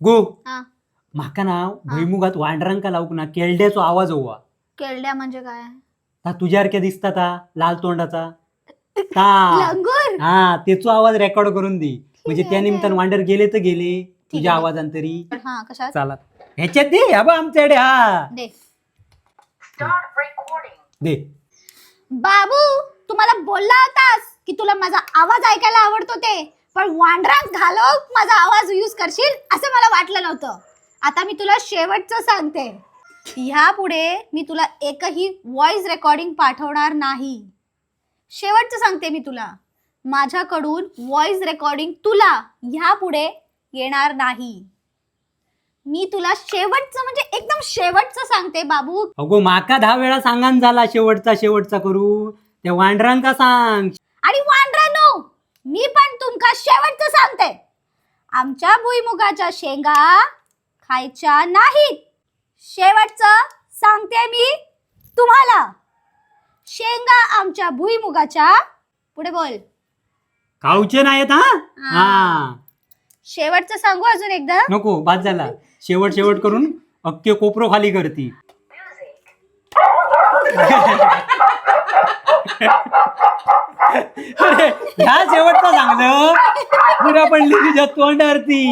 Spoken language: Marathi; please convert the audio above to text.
गो. हा. म्हाका ना भुईमुगात वांडरांका लावूक ना केलड्याचो आवाज हवा केरड्या म्हणजे काय? ता तुझ्यासारख्या दिसता ता लाल तोंडाचा. ता. लंगूर. हा त्याचो आवाज रेकॉर्ड करून दे. म्हणजे आहे, त्या निमित्तानं वांडर गेले तर गेले तुझ्या आहे. आवाजान तरी. हा कशात? चाला. ह्याच्यात दे बा आमच्याकडे हा. दे. दे. बाबू तुम्हाला बोलला होतास की तुला माझा आवाज ऐकायला आवडतो ते? पण वांडरात घालव माझा आवाज यूज करशील असं मला वाटलं नव्हतं. आता मी तुला शेवटचं सांगते. ह्या पुढे मी तुला एकही व्हॉइस रेकॉर्डिंग पाठवणार नाही. शेवटचं सांगते मी तुला. माझ्याकडून व्हॉइस रेकॉर्डिंग तुला ह्या पुढे येणार नाही. मी तुला शेवटचं म्हणजे एकदम शेवटचं सांगते बाबू. अगो माका दहा वेळा सांगान झाला शेवटचा शेवटचा करू. त्या वांडरांका सांग. आणि वांड्रानो मी पण तुमका शेवटचं सांगते. आमच्या भुईमुगाच्या शेंगा खायच्या नाहीत. शेवटचं सांगते मी तुम्हाला. शेंगा आमच्या भुईमुगाच्या. पुढे बोल. खाऊचे नाहीत हा? हा. शेवटचं सांगू अजून एकदा? नको बाद झाला. शेवट शेवट करून अख्खे कोपरो खाली करती. अरे ह्या शेवटचा सांगलं पुरा पडली तुझ्या तोंडावरती.